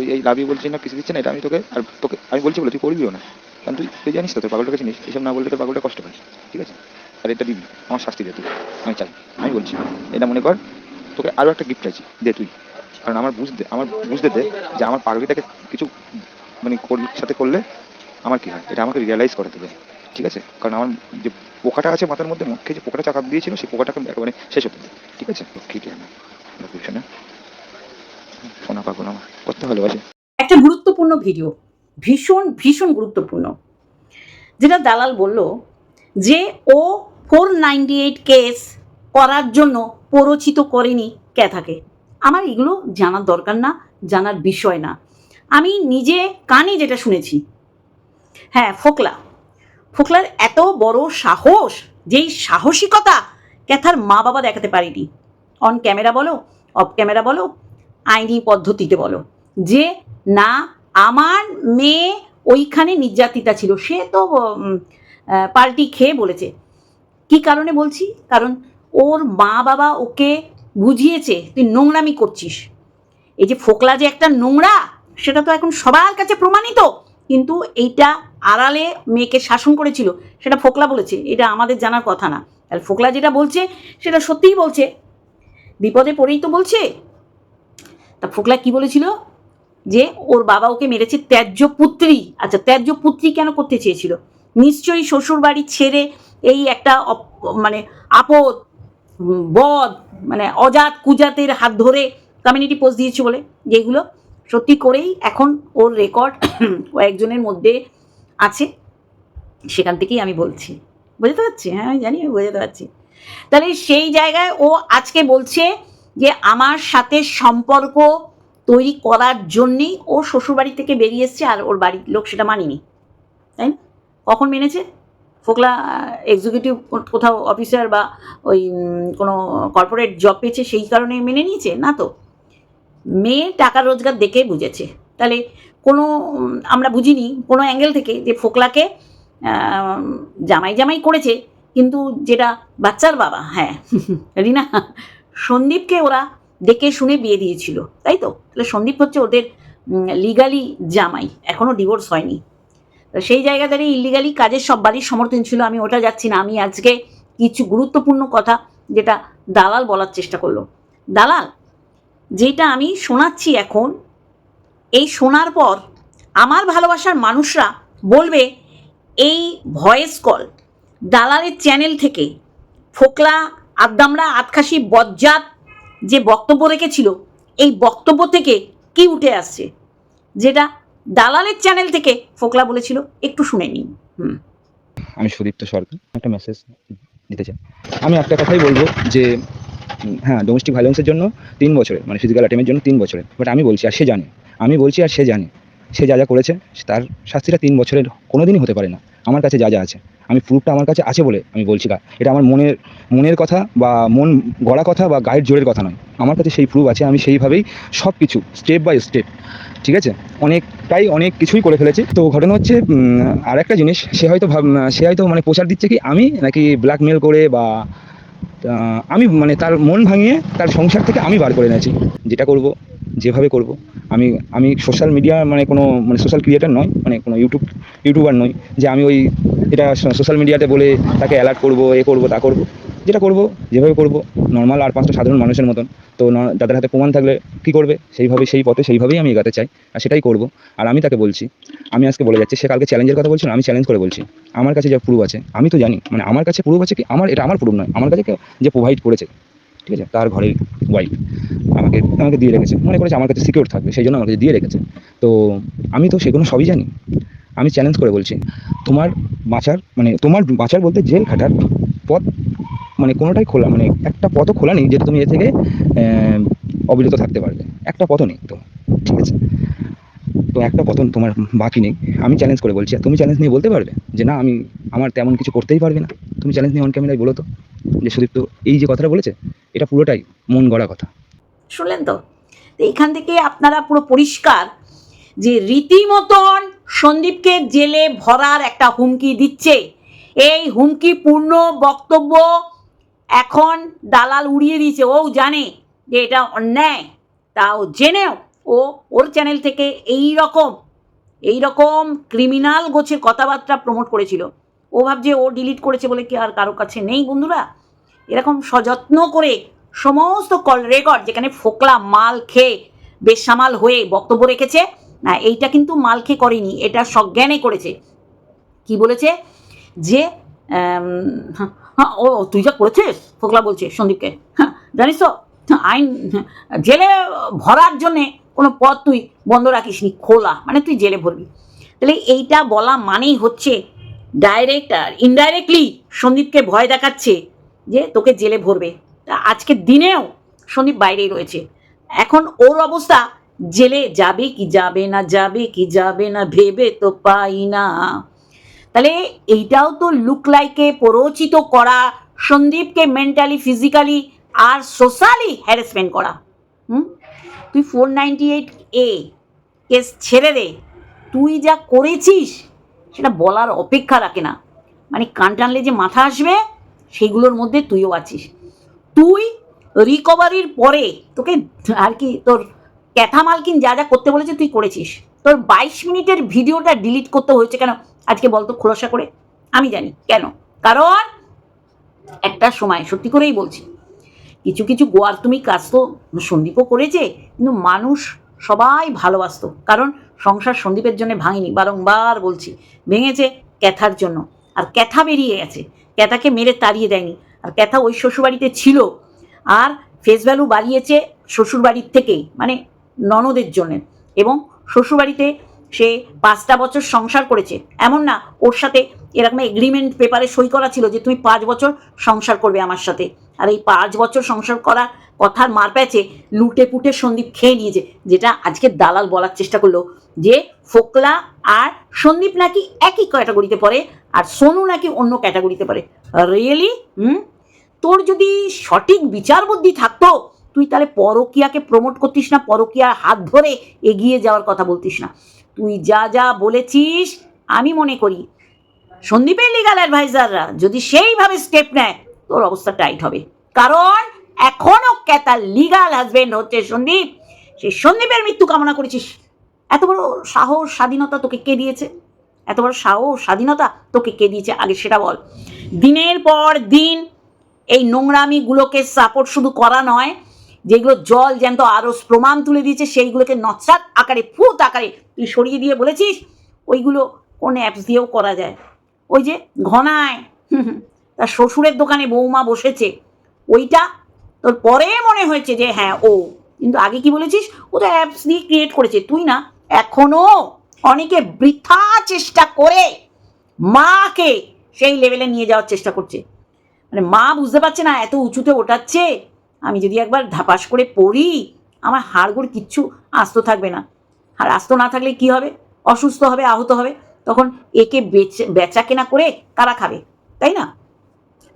তুই এই love you বলছিস না, কিছু দিচ্ছে না, এটা আমি তোকে আর তোকে, আমি বলছি বলে তুই করবিও না। কারণ তুই তুই জানিস তো, তোর পাগলটাকে চিনিস, এসব না বললে তোর পাগলটা কষ্ট পায়। ঠিক আছে? আর এটা দিবি, আমার শাস্তি দে তুই, আমি চাই, আমি বলছি। এটা মনে কর, তোকে আরও একটা গিফট চাইছি দে তুই। কারণ আমার বুঝতে আমার বুঝতে দে যে আমার পাগলিটাকে কিছু মানে সাথে করলে আমার কি হয়? এটা আমাকে রিয়েলাইজ করে দেবে ঠিক আছে? কারণ আমার যে পোকাটা আছে মাথার মধ্যে, মুখে যে পোকাটা চাকাপ দিয়েছিল, সেই পোকাটাকে একেবারে শেষ হতে ঠিক আছে? ঠিক আছে শোনা আমার করতে একটা গুরুত্বপূর্ণ ভিডিও, ভীষণ ভীষণ গুরুত্বপূর্ণ, যেটা দালাল বলল যে ও ফোর নাইনটি এইট কেস করার জন্য প্ররোচিত করেনি কে থাকে আমার এগুলো জানার দরকার না, জানার বিষয় না। আমি নিজে কানে যেটা শুনেছি হ্যাঁ ফোকলা। ফোকলার এত বড় সাহস, যেই সাহসিকতা ক্যাথার মা বাবা দেখাতে পারিনি। অন ক্যামেরা বলো অফ ক্যামেরা বলো আইনি পদ্ধতিতে বলো। যে, না, আমার মেয়ে ওইখানে নির্যাতিতা ছিল, সে তো পাল্টি খেয়ে বলেছে। কি কারণে বলছি? কারণ ওর মা বাবা ওকে বুঝিয়েছে, তুই নোংরামি করছিস। এই যে ফোকলা যে একটা নোংরা, সেটা তো এখন সবার কাছে প্রমাণিত। কিন্তু এইটা আড়ালে মেয়েকে শাসন করেছিল, সেটা ফোকলা বলেছে। এটা আমাদের জানার কথা না। তাহলে ফোকলা যেটা বলছে, সেটা সত্যিই বলছে। বিপদে পড়েই তো বলছে। তা ফোকলা কি বলেছিল? যে ওর বাবা ওকে মেরেছে ত্যায্য পুত্রী। আচ্ছা ত্যায্য পুত্রী কেন করতে চেয়েছিল? নিশ্চয়ই শ্বশুর বাড়ি ছেড়ে এই একটা মানে আপদ বদ মানে অজাত কুজাতের হাত ধরে কমিউনিটি পোস্ট দিয়েছে বলে যেগুলো সত্যি করেই এখন ওর রেকর্ড কয়েকজনের মধ্যে আছে। সেখান থেকেই আমি বলছি। বুঝতে পারছি? হ্যাঁ আমি জানি বোঝাতে পারছি। তাহলে সেই জায়গায় ও আজকে বলছে যে আমার সাথে সম্পর্ক তৈরি করার জন্যেই ও শ্বশুরবাড়ি থেকে বেরিয়ে এসছে আর ওর বাড়ির লোক সেটা মানিনি, তাই না? কখন মেনেছে? ফোকলা এক্সিকিউটিভ কোথাও অফিসার বা ওই কোনো কর্পোরেট জব পেয়েছে সেই কারণে মেনে নিয়েছে? না তো। মেয়ে টাকা রোজগার দেখে বুঝেছে। তাহলে কোনো আমরা বুঝিনি কোনো অ্যাঙ্গেল থেকে যে ফোকলাকে জামাই জামাই করেছে, কিন্তু যেটা বাচ্চার বাবা হ্যাঁ রিনা সন্দীপকে ওরা দেখে শুনে বিয়ে দিয়েছিল, তাই তো? তাহলে সন্দীপ হচ্ছে ওদের লিগালি জামাই এখনও ডিভোর্স হয়নি। সেই জায়গা দাঁড়িয়ে ইলিগালি কাজের সব বাড়ির সমর্থন ছিল, আমি ওটা যাচ্ছি না, আমি আজকে কিছু গুরুত্বপূর্ণ কথা যেটা দালাল বলার চেষ্টা করল। দালাল, যেটা আমি শোনাচ্ছি এখন, এই শোনার পর আমার ভালোবাসার মানুষরা বলবে, এই ভয়েস কল দালালের চ্যানেল থেকে ফোকলা আদ্দামরা আতখাসি বজ্জাত যে বক্তব্য রেখেছিল, এই বক্তব্য থেকে কি উঠে আসছে? যেটা দালালের চ্যানেল থেকে ফোকলা বলেছিল, একটু শুনে নিন। হুম। আমি সুদীপ্ত সরকার, একটা মেসেজ দিতে চাই। আমি একটা কথাই বলব যে হ্যাঁ ডোমেস্টিক ভায়োলেন্সের জন্য তিন বছরের মানে ফিজিক্যাল অ্যাটেমের জন্য তিন বছরের বাট আমি বলছি, আর সে জানে। আমি বলছি, আর সে জানে। সে যা যা করেছে, তার শাস্তিটা তিন বছরের কোনো দিনই হতে পারে না। আমার কাছে যা যা আছে। আমি প্রুফটা আমার কাছে আছে বলে আমি বলছি না এটা আমার মনের মনের কথা বা মন গড়া কথা বা গায়ের জোরের কথা নয়। আমার কাছে সেই প্রুফ আছে, আমি সেইভাবেই সব কিছু স্টেপ বাই স্টেপ ঠিক আছে? অনেকটাই অনেক কিছুই করে ফেলেছি। তো ঘটনা হচ্ছে আর একটা জিনিস, সে হয়তো ভাব, সে হয়তো মানে প্রচার দিচ্ছে কি, আমি নাকি ব্ল্যাকমেল করে বা আমি মানে তার মন ভাঙিয়ে তার সংসার থেকে আমি বার করে এনেছি। যেটা করব? যেভাবে করব, আমি আমি সোশ্যাল মিডিয়া মানে কোনো মানে সোশ্যাল ক্রিয়েটার নয় মানে কোনো ইউটিউব ইউটিউবার নই, যে আমি ওই, এটা সোশ্যাল মিডিয়াতে বলে তাকে অ্যালার্ট করব, এ করব, তা করব। যেটা করব, যেভাবে করব নর্মাল আর পাঁচটা সাধারণ মানুষের মতন। তো তাদের হাতে প্রমাণ থাকলে কী করবে? সেইভাবে, সেই পথে, সেইভাবেই আমি এগাতে চাই, আর সেটাই করব। আর আমি তাকে বলছি, আমি আজকে বলে যাচ্ছি, সে কালকে চ্যালেঞ্জের কথা বলছিল, আমি চ্যালেঞ্জ করে বলছি, আমার কাছে যা প্রুফ আছে, আমি তো জানি মানে আমার কাছে প্রুফ আছে কি? আমার, এটা আমার প্রুফ নয়, আমার কাছে যে প্রোভাইড করেছে, ঠিক আছে, তার ঘরের ওয়াইফ আমাকে আমাকে দিয়ে রেখেছে। মনে করেছে আমার কাছে সিকিউর থাকবে, সেই জন্য আমার কাছে দিয়ে রেখেছে। তো আমি তো সেগুলো সবই জানি। আমি চ্যালেঞ্জ করে বলছি, তোমার বাঁচার মানে তোমার বাঁচার বলতে জেল খাটার পথ মানে কোনোটাই খোলা মানে একটা পথও খোলা নেই যেটা তুমি এ থেকে অবিরত থাকতে পারবে। একটা পথও নেই তো, ঠিক আছে? তো একটা পথ তোমার বাকি নেই। আমি চ্যালেঞ্জ করে বলছি তুমি চ্যালেঞ্জ নিয়ে বলতে পারবে যে না, আমি, আমার তেমন কিছু করতেই পারবে না। তুমি চ্যালেঞ্জ নিয়ে অন ক্যামেরায় বলো তো, যে সুদীপ তো এই যে কথাটা বলেছে, এটা পুরোটাই মন গড়া কথা। শুনলেন তো? এইখান থেকে আপনারা পুরো পরিষ্কার যে রীতিমতন সন্দীপকে জেলে ভরার একটা হুমকি দিচ্ছে। এই হুমকিপূর্ণ বক্তব্য এখন দালাল উড়িয়ে দিয়েছে। ও জানে যে এটা অন্যায়, তাও জেনেও ও ওর চ্যানেল থেকে এই রকম এই রকম ক্রিমিনাল গোছের কথাবার্তা প্রমোট করেছিল। ও ভাবছে ও ডিলিট করেছে বলে কি আর কারও কাছে নেই বন্ধুরা? এরকম সযত্ন করে সমস্ত কল রেকর্ড যেখানে ফোকলা মাল খেয়ে বেসামাল হয়ে বক্তব্য রেখেছে না এইটা কিন্তু মাল খেয়ে করেনি এটা সজ্ঞানে করেছে। কি বলেছে? যে হ্যাঁ, ও তুই যা করেছিস? ফোকলা বলছে সন্দীপকে হ্যাঁ জানিস তো আইন জেলে ভরার জন্যে কোনো পথ তুই বন্ধ রাখিসনি খোলা মানে তুই জেলে ভরবি। তাহলে এইটা বলা মানেই হচ্ছে ডাইরেক্ট আর ইনডাইরেক্টলি সন্দীপকে ভয় দেখাচ্ছে যে তোকে জেলে ভরবে। তা আজকের দিনেও সন্দীপ বাইরেই রয়েছে। এখন ওর অবস্থা, জেলে যাবে কি যাবে না, যাবে কি যাবে না, ভেবে তো পাই না। তাহলে এইটাও তো লুক লাইকে প্ররোচিত করা, সন্দীপকে মেন্টালি ফিজিক্যালি আর সোশ্যালি হ্যারাসমেন্ট করা। হুম? তুই four ninety eight A case ছেড়ে দে। তুই যা করেছিস, সেটা বলার অপেক্ষা রাখে না। মানে কান টানলে যে মাথা আসবে সেইগুলোর মধ্যে তুইও আছিস। তুই রিকভারির পরে তোকে আর কি তোর ক্যাথা মালকিন যা যা করতে বলেছে তুই করেছিস। তোর বাইশ মিনিটের ভিডিওটা ডিলিট করতে হয়েছে কেন? আজকে বলতো খোলসা করে। আমি জানি। কেন? কারণ একটা সময়, সত্যি করেই বলছি। কিছু কিছু গোয়ার তুমি কাজ তো সন্দীপও করেছে, কিন্তু মানুষ সবাই ভালোবাসতো। কারণ সংসার সন্দীপের জন্য ভাঙেনি, বারংবার বলছি। ভেঙেছে ক্যাথার জন্য। আর ক্যাথা বেরিয়ে গেছে। ক্যাথাকে মেরে তাড়িয়ে দেয়নি। আর ক্যাথা ওই শ্বশুরবাড়িতে ছিল। আর ফেস ভ্যালু বাড়িয়েছে শ্বশুরবাড়ির থেকেই মানে ননদের জন্যে। এবং শ্বশুরবাড়িতে সে পাঁচটা বছর সংসার করেছে। এমন না, ওর সাথে এরকম এগ্রিমেন্ট পেপারে সই করা ছিল যে, তুমি পাঁচ বছর সংসার করবে আমার সাথে। আর এই পাঁচ বছর সংসার করা কথার মার প্যাচে লুটে পুটে সন্দীপ খেয়ে নিয়েছে, যেটা আজকে দালাল বলার চেষ্টা করল যে, ফোকলা আর সন্দীপ নাকি একই ক্যাটাগরিতে পড়ে আর সোনু নাকি অন্য ক্যাটাগরিতে পড়ে। রিয়েলি হুম? তোর যদি সঠিক বিচার বুদ্ধি থাকতো, তুই তাহলে পরকিয়াকে প্রমোট করতিস না, পরকিয়ার হাত ধরে এগিয়ে যাওয়ার কথা বলতিস না। তুই যা যা বলেছিস, আমি মনে করি। সন্দীপের লিগাল অ্যাডভাইজাররা যদি সেইভাবে স্টেপ নেয়, তোর অবস্থা টাইট হবে। কারণ এখনও ক্যাতার লিগাল হাজবেন্ড হচ্ছে সন্দীপ। সেই সন্দীপের মৃত্যু কামনা করেছিস। এত বড় সাহস, স্বাধীনতা তোকে কে দিয়েছে? এত বড় সাহস, স্বাধীনতা তোকে কে দিয়েছে? আগে সেটা বল। দিনের পর দিন এই নোংরামিগুলোকে সাপোর্ট শুধু করা নয় যেগুলো জল জ্যান্ত আরও প্রমাণ তুলে দিয়েছে, সেইগুলোকে নৎসাত আকারে ফুত আকারে তুই সরিয়ে দিয়ে বলেছিস? ওইগুলো কোন অ্যাপস দিয়েও করা যায়। ওই যে ঘনায় তার শ্বশুরের দোকানে বৌমা বসেছে। ওইটা তোর পরে মনে হয়েছে যে হ্যাঁ ও। কিন্তু আগে কি বলেছিস? ও তো অ্যাপস দিয়ে ক্রিয়েট করেছে। তুই না, এখনও অনেকে বৃথা চেষ্টা করে মাকে সেই লেভেলে নিয়ে যাওয়ার চেষ্টা করছে। মানে মা বুঝতে পারছে না, এত উঁচুতে ওঠাচ্ছে। আমি যদি একবার ধাপাস করে পড়ি, আমার হাড়গোড় কিচ্ছু আস্ত থাকবে না। আর আস্ত না থাকলে কি হবে? অসুস্থ হবে, আহত হবে, তখন একে বেচে বেচা কেনা করে কারা খাবে? তাই না?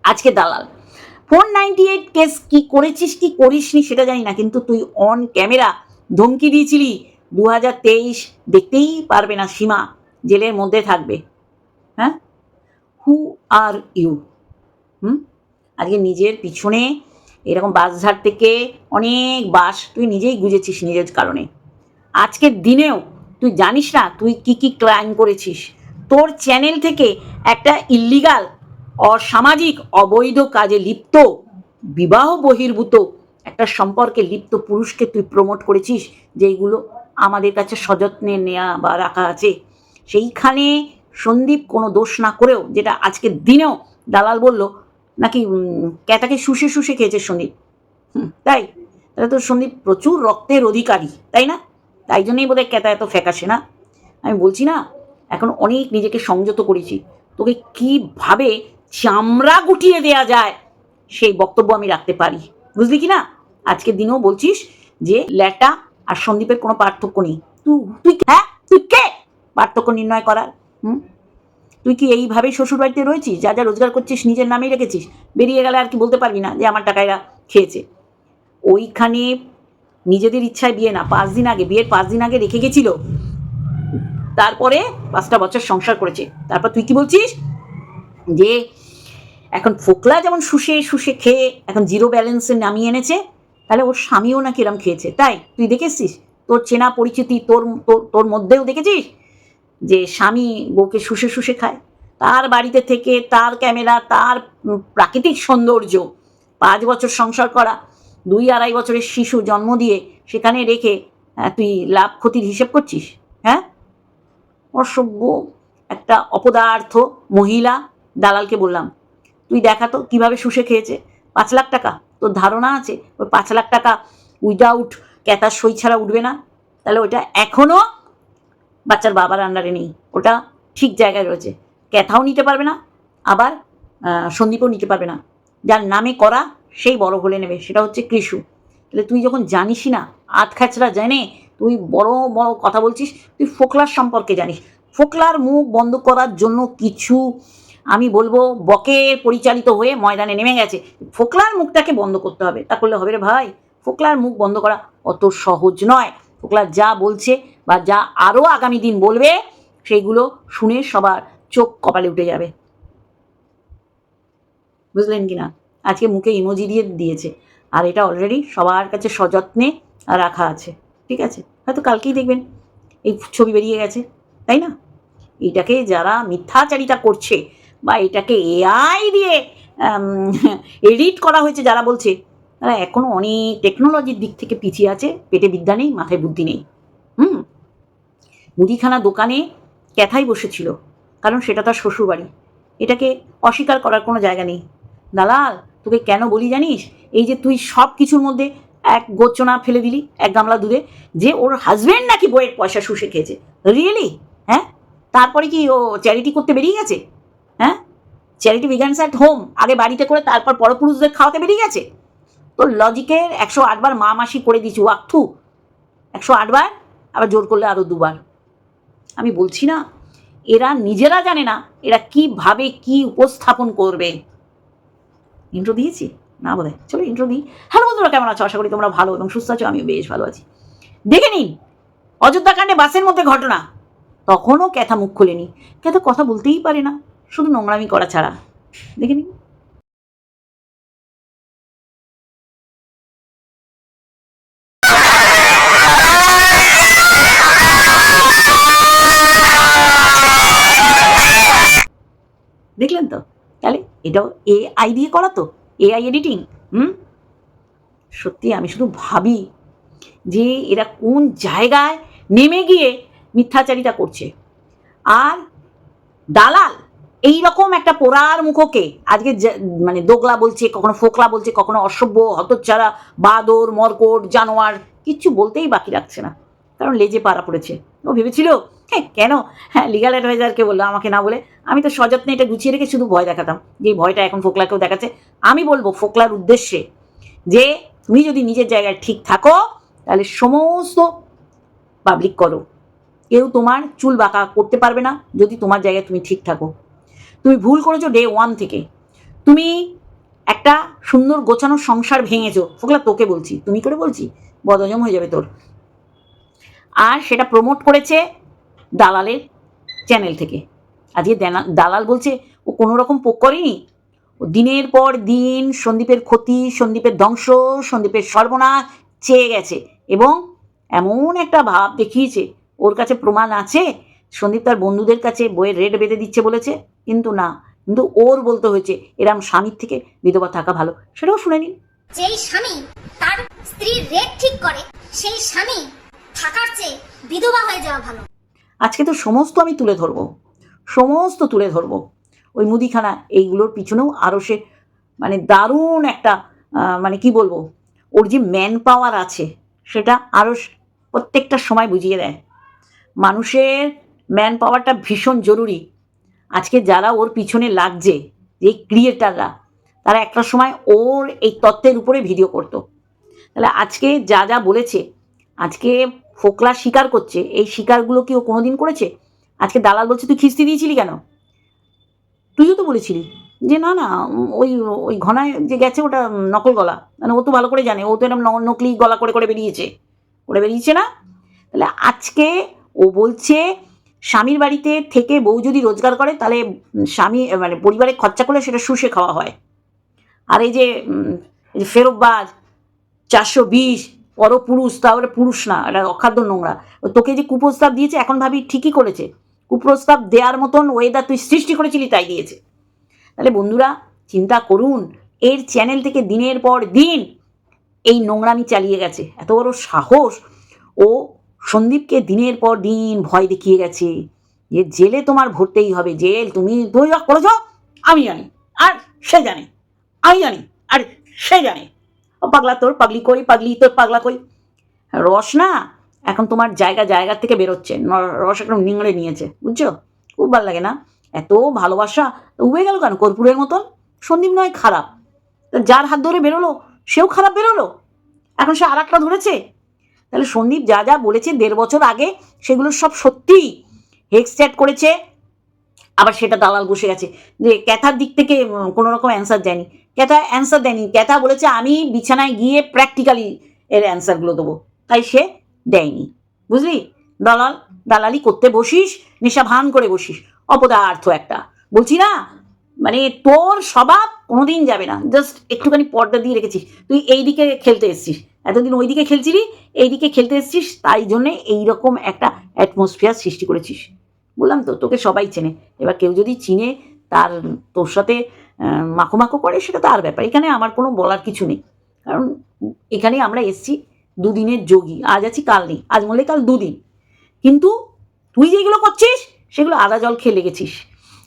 আজকে দালাল। ফোর নাইনটি এইট কেস কি করেছিস, কি করিসনি সেটা জানি না, কিন্তু তুই অন ক্যামেরা ধমকি দিয়েছিলি। দু হাজার তেইশ দেখতেই পারবে না সীমা, জেলের মধ্যে থাকবে। হ্যাঁ? হু আর ইউ হুম? আজকে নিজের পিছনে এরকম বাসঝাড় থেকে অনেক বাস তুই নিজেই গুজেছিস নিজের কারণে। আজকের দিনেও তুই জানিস না তুই কি কি ক্রাইম করেছিস। তোর চ্যানেল থেকে একটা ইল্লিগাল অসামাজিক, অবৈধ কাজে লিপ্ত, বিবাহ বহির্ভূত একটা সম্পর্কে লিপ্ত পুরুষকে তুই প্রমোট করেছিস, যেইগুলো আমাদের কাছে সযত্নে নেওয়া বা রাখা আছে। সেইখানে সন্দীপ কোনো দোষ না করেও, যেটা আজকের দিনেও দালাল বলল নাকি ক্যাটাকে শুষে শুষে খেয়েছে সন্দীপ? হুম, তাই? তাহলে তো সন্দীপ প্রচুর রক্তের অধিকারী, তাই না? তাই জন্যই বোধহয় ক্যাতা এত ফ্যাকাশে, না? আমি বলছি না, এখন অনেক নিজেকে সংযত করেছি। তোকে কীভাবে চামড়া গুটিয়ে দেয়া যায়, সেই বক্তব্য আমি রাখতে পারি। বুঝলি কি না? আজকের দিনেও বলছিস যে ল্যাটা আর সন্দীপের কোনো পার্থক্য নেই। তুই তুই হ্যাঁ? তুই কে? পার্থক্য নির্ণয় করার, হুম? তুই কি এইভাবেই শ্বশুরবাড়িতে রয়েছিস? যা যা রোজগার করছিস, নিজের নামেই রেখেছিস? বেরিয়ে গেলে আর কি বলতে পারবি না যে আমার টাকা এরা খেয়েছে। ওইখানে নিজেদের ইচ্ছায় বিয়ে না, পাঁচ দিন আগে, বিয়ের পাঁচ দিন আগে রেখে গেছিল। তারপরে পাঁচটা বছর সংসার করেছে। তারপর তুই কি বলছিস? যে এখন ফোকলা যেমন শুষে শুষে খেয়ে এখন জিরো ব্যালেন্সে নামিয়ে এনেছে, তাহলে ওর স্বামীও নাকি এরম খেয়েছে? তাই, তুই দেখেছিস? তোর চেনা পরিচিতি তোর তোর মধ্যেও দেখেছিস? যে স্বামী বউকে শুষে শুষে খায়, তার বাড়িতে থেকে তার ক্যামেরা, তার প্রাকৃতিক সৌন্দর্য, পাঁচ বছর সংসার করা, দুই আড়াই বছরের শিশু জন্ম দিয়ে সেখানে রেখে তুই লাভ ক্ষতির হিসেব করছিস হ্যাঁ? অসভ্য একটা অপদার্থ মহিলা দালালকে বললাম, তুই দেখা তো কীভাবে শুষে খেয়েছে? পাঁচ লাখ টাকা, তোর ধারণা আছে? ওই পাঁচ লাখ টাকা উইদাউট ক্যাতার সই ছাড়া উঠবে না? তাহলে ওটা এখনও বাচ্চার বাবার আন্ডারে নেই। ওটা ঠিক জায়গায় রয়েছে। ক্যাথাও নিতে পারবে না, আবার সন্দীপও নিতে পারবে না। যার নামে করা, সেই বড় হলে নেবে, সেটা হচ্ছে কৃষু। তাহলে তুই যখন জানিসই না খাচড়া জানে তুই বড় বড় কথা বলছিস, তুই ফোকলার সম্পর্কে জানিস। ফোকলার মুখ বন্ধ করার জন্য কিছু, আমি বলব বকের পরিচালিত হয়ে ময়দানে নেমে গেছে। ফোকলার মুখটাকে বন্ধ করতে হবে। তা করলে হবে রে ভাই, ফোকলার মুখ বন্ধ করা অত সহজ নয়। ফোকলার যা বলছে বা যা আরও আগামী দিন বলবে, সেইগুলো শুনে সবার চোখ কপালে উঠে যাবে। বুঝলেন কি না? আজকে মুখে ইমোজি দিয়ে দিয়েছে। আর এটা অলরেডি সবার কাছে সযত্নে রাখা আছে। ঠিক আছে? হয়তো কালকেই দেখবেন। এই ছবি বেরিয়ে গেছে, তাই না? এটাকে যারা মিথ্যাচারিতা করছে বা এটাকে এআই দিয়ে এডিট করা হয়েছে যারা বলছে, তারা এখনও অনেক টেকনোলজির দিক থেকে পিছিয়ে আছে। পেটে বিদ্যা নেই, মাথায় বুদ্ধি নেই। হুম? মুদিখানা দোকানে ক্যাথাই বসেছিল, কারণ সেটা তার শ্বশুরবাড়ি। এটাকে অস্বীকার করার কোনো জায়গা নেই। দালাল, তোকে কেন বলি জানিস? এই যে তুই সব কিছুর মধ্যে এক গোচনা ফেলে দিলি, এক গামলা দুধে, যে ওর হাজবেন্ড নাকি বইয়ের পয়সা শুষে খেয়েছে রিয়েলি হ্যাঁ? তারপরে কি ও চ্যারিটি করতে বেরিয়ে গেছে? হ্যাঁ? চ্যারিটি বিগানস অ্যাট হোম আগে বাড়িতে করে তারপর পরপুরুষদের খাওয়াতে বেরিয়ে গেছে? তোর লজিকের একশো আটবার মা মাসি করে দিচ্ছি ওয়াক্থু একশো আটবার, আবার জোর করলে আরও দুবার। আমি বলছি না, এরা নিজেরা জানে না এরা কীভাবে কি উপস্থাপন করবে। ইন্ট্রো দিয়েছি? না বোধ চলো ইন্ট্রো দিই। হ্যালো বন্ধুরা, কেমন আছো? আশা করি তোমরা ভালো এবং সুস্থ আছো, আমিও বেশ ভালো আছি। দেখে নিন, অযোধ্যা কাণ্ডে বাসের মধ্যে ঘটনা। তখনও ক্যাথা মুখ খুলেনি। ক্যাথা কথা বলতেই পারে না, শুধু নোংরামি করা ছাড়া। দেখে নিন। এটাও এআই দিয়ে করা তো এআই এডিটিং হুম? সত্যি আমি শুধু ভাবি যে এরা কোন জায়গায় নেমে গিয়ে মিথ্যাচারিতা করছে। আর দালাল এই রকম একটা পোড়ার মুখোকে আজকে মানে দোগলা বলছে, কখনো ফোকলা বলছে, কখনো অসভ্য, হতচ্ছাড়া, বাদর, মরকট, জানোয়ার, কিচ্ছু বলতেই বাকি রাখছে না। কারণ লেজে পাড়া পড়েছে। ও ভেবেছিল কেন? হ্যাঁ লিগাল অ্যাডভাইজারকে বলল আমাকে না বলে। আমি তো সযত্নে এটা গুছিয়ে রেখে শুধু ভয় দেখাতাম। যে ভয়টা এখন ফোকলাকেও দেখাচ্ছে। আমি বলব ফোকলার উদ্দেশ্যে যে তুমি যদি নিজের জায়গায় ঠিক থাকো, তাহলে সমস্ত পাবলিক করো। কেউ তোমার চুল বাঁকা করতে পারবে না যদি তোমার জায়গায় তুমি ঠিক থাকো। তুমি ভুল করেছ ডে ওয়ান থেকে। তুমি একটা সুন্দর গোছানো সংসার ভেঙেছো। ফোকলা, তোকে বলছি। তুমি করে বলছি? বদজম হয়ে যাবে তোর। আর সেটা প্রমোট করেছে দালালের চ্যানেল থেকে। আজকে দালাল বলছে, ও কোনো রকম পোক করেনি? ও দিনের পর দিন সন্দীপের ক্ষতি, সন্দীপের ধ্বংস, সন্দীপের সর্বনাশ চেয়ে গেছে এবং এমন একটা ভাব দেখিয়েছে। ওর কাছে প্রমাণ আছে, সন্দীপ তার বন্ধুদের কাছে বইয়ের রেট বেঁধে দিচ্ছে বলেছে, কিন্তু না, কিন্তু ওর বলতে হয়েছে, এরম স্বামীর থেকে বিধবা থাকা ভালো। সেটাও শুনে নিন। যেই স্বামী তার স্ত্রীর রেট ঠিক করে, সেই স্বামী থাকার চেয়ে বিধবা হয়ে যাওয়া ভালো। আজকে তো সমস্ত আমি তুলে ধরবো। সমস্ত তুলে ধরবো। ওই মুদিখানা এইগুলোর পিছনেও আরও সে মানে দারুণ একটা মানে কি বলব, ওর যে ম্যান পাওয়ার আছে, সেটা আরও প্রত্যেকটা সময় বুঝিয়ে দেয়। মানুষের ম্যান পাওয়ারটা ভীষণ জরুরি। আজকে যারা ওর পিছনে লাগছে, যে ক্রিয়েটাররা তারা একটা সময় ওর এই তত্ত্বের উপরে ভিডিও করতো। তাহলে আজকে যা যা বলেছে, আজকে ফোকলা স্বীকার করছে এই স্বীকারগুলো কি ও কোনোদিন করেছে? আজকে দালাল বলছে তুই খিস্তি দিয়েছিলি কেন? তুইও তো বলেছিলি যে না না ওই ওই ঘনায় যে গেছে ওটা নকল গলা। মানে ও তো ভালো করে জানে ও তো এরকম নকলি গলা করে করে বেরিয়েছে। করে বেরিয়েছে না? তাহলে আজকে ও বলছে স্বামীর বাড়িতে থেকে বউ যদি রোজগার করে তাহলে স্বামী মানে পরিবারে খরচা করলে সেটা শুষে খাওয়া হয়। আর এই যে উম, এই যে ফেরতবাজ চারশো বিশ পরপুরুষ তারপরে পুরুষ না, এটা অখাদ্য নোংরা। তোকে যে কুপ্রস্তাব দিয়েছে, এখন ভাবি ঠিকই করেছে। কুপ্রস্তাব দেওয়ার মতন ওয়েদার তুই সৃষ্টি করেছিলি, তাই দিয়েছে। তাহলে বন্ধুরা, চিন্তা করুন, এর চ্যানেল থেকে দিনের পর দিন এই নোংরামি চালিয়ে গেছে। এত বড় সাহস। ও সন্দীপকে দিনের পর দিন ভয় দেখিয়ে গেছে যে জেলে তোমার ভরতেই হবে, জেল তুমি তুমি যা করেছ আমি জানি, আর সে জানে, আমি জানি, আর সে জানে। পাগলা তোর, পাগলি কই পাগলি তোর, পাগলা কই রস না, এখন তোমার জায়গা জায়গা থেকে বেরোচ্ছে। রস একদম নিংড়ে নিয়েছে, বুঝছ? খুব ভালো লাগে না? এত ভালোবাসা উবে গেল কেন? কর্পূরের মতন? সন্দীপ নয়, খারাপ। যার হাত ধরে বেরোলো, সেও খারাপ বেরোলো? এখন সে আর একটা ধরেছে? তাহলে সন্দীপ যা যা বলেছে দেড় বছর আগে, সেগুলো সব সত্যি। হেক্স চ্যাট করেছে আবার সেটা দালাল বসে গেছে যে ক্যাথার দিক থেকে কোনো রকম অ্যান্সার দেয়নি। ক্যাথা অ্যান্সার দেয়নি। ক্যাথা বলেছে, আমি বিছানায় গিয়ে প্র্যাকটিক্যালি এর অ্যান্সারগুলো দেবো। তাই সে দেয়নি। বুঝলি? দালাল, দালালি করতে বসিস নেশা ভান করে বসিস। অপদার্থ একটা। বলছি না মানে তোর স্বভাব কোনোদিন যাবে না। জাস্ট একটুখানি পর্দা দিয়ে রেখেছিস। তুই এই দিকে খেলতে এসছিস। এতদিন ওই দিকে খেলছিলি এই দিকে খেলতে এসছিস, তাই জন্যে এইরকম একটা অ্যাটমসফিয়ার সৃষ্টি করেছিস। বললাম তো, তোকে সবাই চেনে। এবার কেউ যদি চিনে, তার, তোর সাথে মাখো করে, সেটা তার ব্যাপার। এখানে আমার কোনো বলার কিছু নেই। কারণ এখানে আমরা এসছি দুদিনের যোগী। আজ আছি, কাল নেই। আজ মরলে কাল দুদিন। কিন্তু তুই যেগুলো করছিস, সেগুলো আদা জল খেয়ে লেগেছিস।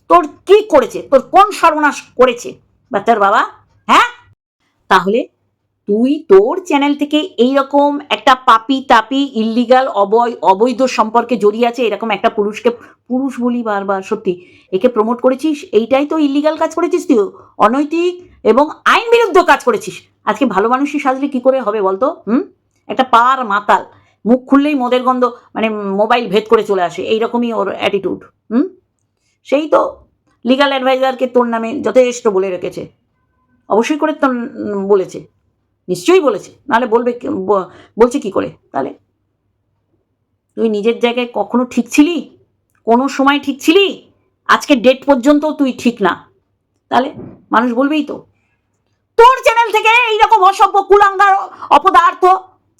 তোর কি করেছে? তোর কোন সর্বনাশ করেছে? বাচ্চার বাবা? হ্যাঁ? তাহলে তুই তোর চ্যানেল থেকে এই রকম একটা পাপি তাপি ইল্লিগাল অবৈ অবৈধ সম্পর্কে জড়িয়ে আছে, এরকম একটা পুরুষকে, পুরুষ বলি বারবার, সত্যি। একে প্রমোট করেছিস, এইটাই তো ইল্লিগাল কাজ করেছিস তুই, অনৈতিক এবং আইন বিরুদ্ধ কাজ করেছিস। আজকে ভালো মানুষই সাজলে কি করে হবে বলতো, হুম? একটা পার মাতাল, মুখ খুললেই মদের গন্ধ মানে মোবাইল ভেদ করে চলে আসে, এইরকমই ওর অ্যাটিটিউড হুম? সেই তো লিগাল অ্যাডভাইজারকে তোর নামে যথেষ্ট বলে রেখেছে। অবশ্যই করে তোর বলেছে। নিশ্চয়ই বলেছে। নাহলে বলবে বলছে কি করে? তাহলে? তুই নিজের জায়গায় কখনো ঠিক ছিলি? কোনো সময় ঠিক ছিলি? আজকে ডেট পর্যন্ত তুই ঠিক না। তাহলে মানুষ বলবেই তো, তোর চ্যানেল থেকে এইরকম অসভ্য কুলাঙ্গার অপদার্থ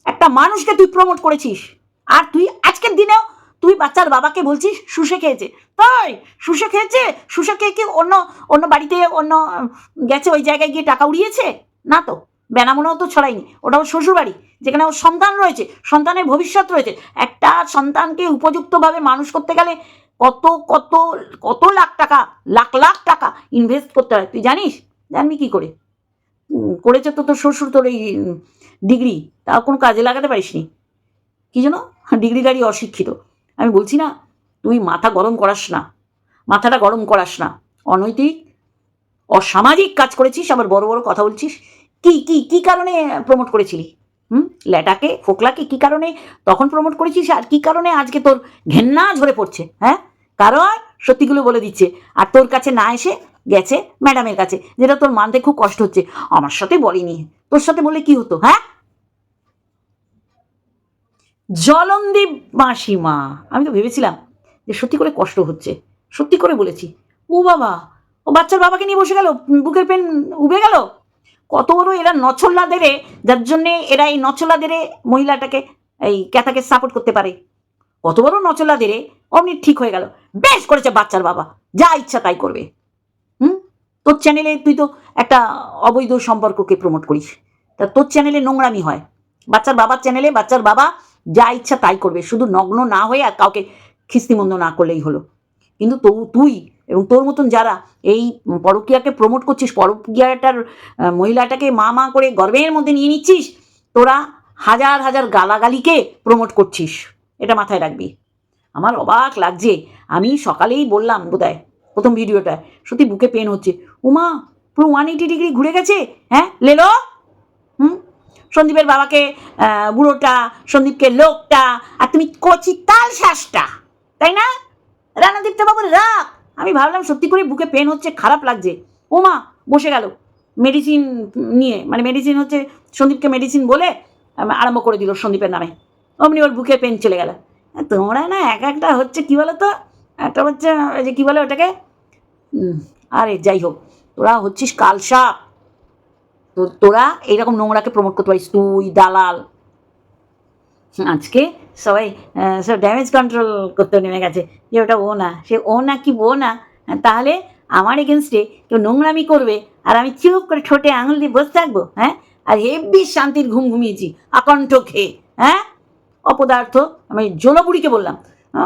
একটা মানুষকে তুই প্রমোট করেছিস। আর তুই আজকের দিনেও তুই বাচ্চার বাবাকে বলছিস শুষে খেয়েছে। তাই, শুষে খেয়েছে? শুষে খেয়ে কি অন্য অন্য বাড়িতে অন্য, গেছে ওই জায়গায় গিয়ে টাকা উড়িয়েছে? না তো। বেনামোনাও তো ছড়ায়নি ওটা ওর শ্বশুর বাড়ি যেখানে ওর সন্তান রয়েছে, সন্তানের ভবিষ্যৎ রয়েছে। একটা সন্তানকে উপযুক্তভাবে মানুষ করতে গেলে কত কত কত লাখ টাকা, লাখ লাখ টাকা ইনভেস্ট করতে হয়, তুই জানিস? জানবি কি করে? করেছে তো তোর শ্বশুর, তোর এই ডিগ্রি, তাও কোনো কাজে লাগাতে পারিস পারিসনি। কি যেন ডিগ্রিধারী অশিক্ষিত। আমি বলছি না, তুই মাথা গরম করাস না, মাথাটা গরম করাস না। অনৈতিক, অসামাজিক কাজ করেছিস, আবার বড় বড় কথা বলছিস কি কি কি কারণে প্রমোট করেছিলি? হুম? ল্যাটাকে, ফোকলাকে কি কারণে তখন প্রমোট করেছিস? আর কি কারণে আজকে তোর ঘেন্না ঝরে পড়ছে হ্যাঁ? কারণ সত্যিগুলো বলে দিচ্ছে, আর তোর কাছে না এসে গেছে ম্যাডামের কাছে, যেটা তোর মানতে খুব কষ্ট হচ্ছে। আমার সাথে বলিনি। তোর সাথে বলে কি হতো হ্যাঁ? জলন্দীপ মাসিমা, আমি তো ভেবেছিলাম যে সত্যি করে কষ্ট হচ্ছে। সত্যি করে বলেছি। ও বাবা, ও বাচ্চার বাবাকে নিয়ে বসে গেল? বুকের পেন উবে গেল? কত বড় এরা নছল্লা দেরে যার জন্যে এরা এই নছল্লা দেরে মহিলাটাকে, এই ক্যাথাকে সাপোর্ট করতে পারে। কত বড় নচলা দেরে অমনি ঠিক হয়ে গেল। বেশ করেছে বাচ্চার বাবা, যা ইচ্ছা তাই করবে। হুম? তোর চ্যানেলে তুই তো একটা অবৈধ সম্পর্ককে প্রমোট করিস। তা তোর চ্যানেলে নোংরামি হয়। বাচ্চার বাবার চ্যানেলে বাচ্চার বাবা যা ইচ্ছা তাই করবে। শুধু নগ্ন না হয়ে আর কাউকে খিস্তিমন্দ না করলেই হলো। কিন্তু তো তুই এবং তোর মতন যারা এই পরকীয়াকে প্রমোট করছিস, পরকীয়াটার মহিলাটাকে মা মা করে গর্বের মধ্যে নিয়ে নিচ্ছিস, তোরা হাজার হাজার গালাগালিকে প্রমোট করছিস। এটা মাথায় রাখবি। আমার অবাক লাগছে। আমি সকালেই বললাম বোধহয় প্রথম ভিডিওটা, সত্যি বুকে পেন হচ্ছে। উমা, পুরো ওয়ান এইটি ডিগ্রি ঘুরে গেছে? হ্যাঁ লেলো? হুম? সন্দীপের বাবাকে বুড়োটা, সন্দীপকে লোকটা, আর তুমি কচি তাল শ্বাসটা তাই না? রানাদীপটা বাবু রাখ আমি ভাবলাম সত্যি করে বুকে পেন হচ্ছে, খারাপ লাগছে। ও মা বসে গেল। মেডিসিন নিয়ে মানে মেডিসিন হচ্ছে সন্দীপকে মেডিসিন বলে আরম্ভ করে দিল সন্দীপের নামে। অমনি ওর বুকে পেন চলে গেল। তোমরা না এক একটা হচ্ছে, কী বলো তো একটা হচ্ছে, ওই যে কী বলে ওটাকে? আরে যাই হোক, তোরা হচ্ছিস কালসাপ। তো, তোরা এইরকম নোংরাকে প্রমোট করতে পারিস, তুই, দালাল। আজকে? সবাই সব ড্যামেজ কন্ট্রোল করতে নেমে গেছে। যে ওটা ও না, সে ও না কি ও না তাহলে আমার এগেনস্টে কেউ নোংরামি করবে, আর আমি চুপ করে ঠোঁটে আঙুল দিয়ে বসে থাকব হ্যাঁ? আর হেব্বি শান্তির ঘুম ঘুমিয়েছি, আকণ্ঠ খেয়ে হ্যাঁ? অপদার্থ, আমি জোলাপুরিকে বললাম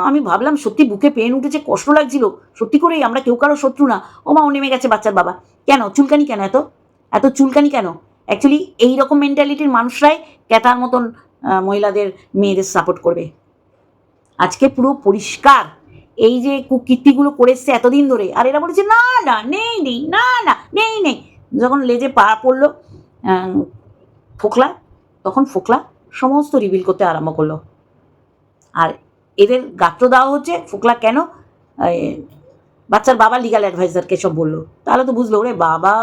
আমি ভাবলাম সত্যি বুকে পেন উঠেছে, কষ্ট লাগছিল, সত্যি করেই আমরা কেউ কারও শত্রু না। ও মা, ও নেমে গেছে বাচ্চার বাবা। কেন? চুলকানি কেন এত? এত চুলকানি কেন? অ্যাকচুয়ালি এই রকম মেন্টালিটির মানুষরাই ক্যাটার মতন মহিলাদের মেয়েদের সাপোর্ট করবে। আজকে পুরো পরিষ্কার। এই যে কুকীর্তিগুলো করে এসছে এতদিন ধরে, আর এরা বলেছে, না না, নেই নেই, না না, নেই নেই। যখন লেজে পা পড়ল ফোকলা, তখন ফোকলা সমস্ত রিভিল করতে আরম্ভ করল। আর এদের গাত্র দেওয়া হচ্ছে, ফোকলা কেন? বাচ্চার বাবা লিগাল অ্যাডভাইজারকে সব বলল। তাহলে তো বুঝলো, ওরে বাবা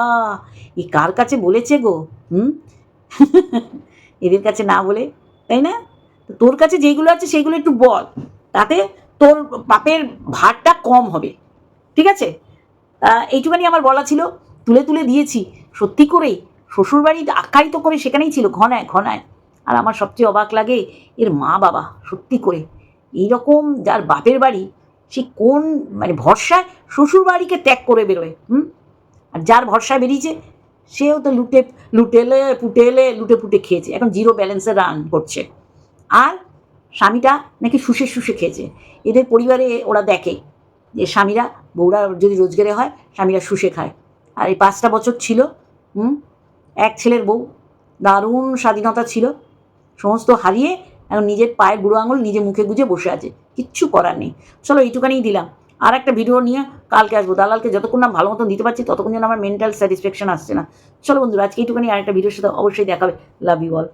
এই কার কাছে বলেছে গো? হুম? এদের কাছে না বলে তাই না? তোর কাছে যেইগুলো আছে সেইগুলো একটু বল, তাতে তোর পাপের ভারটা কম হবে, ঠিক আছে? এইটুখানি আমার বলা ছিল, তুলে তুলে দিয়েছি। সত্যি করেই, শ্বশুরবাড়ি আখ্যায়িত করে সেখানেই ছিল, ঘনায় ঘনায়। আর আমার সবচেয়ে অবাক লাগে এর মা বাবা, সত্যি করে। এইরকম যার বাপের বাড়ি, সে কোন মানে ভরসায় শ্বশুরবাড়িকে ত্যাগ করে বেরোয়, হুম? আর যার ভরসায় বেরিয়েছে সেও তো লুটে, লুটেলে, পুটেলে, লুটে পুটে খেয়েছে। এখন জিরো ব্যালেন্সে রান করছে। আর স্বামীটা নাকি শুষে শুষে খেয়েছে। এদের পরিবারে ওরা দেখে যে স্বামীরা, বউরা যদি রোজগারে হয়, স্বামীরা শুষে খায়। আর এই পাঁচটা বছর ছিল, হুম, এক ছেলের বউ, দারুণ স্বাধীনতা ছিল। সমস্ত হারিয়ে এখন নিজের পায়ের বুড়ো আঙুল নিজে মুখে গুজে বসে আছে। কিচ্ছু করার নেই। চলো এইটুখানেই দিলাম। আর একটা ভিডিও নিয়ে কালকে আসব। দালালকে যতক্ষণ না ভালো মতন দিতে পারছি, ততক্ষণ যেন আমার মেন্টাল স্যাটিসফ্যাকশন আসছে না। চলো বন্ধুরা, আজকে এইটুখানি আরেকটা ভিডিওর সাথে অবশ্যই দেখাবে লাভ ইউ অল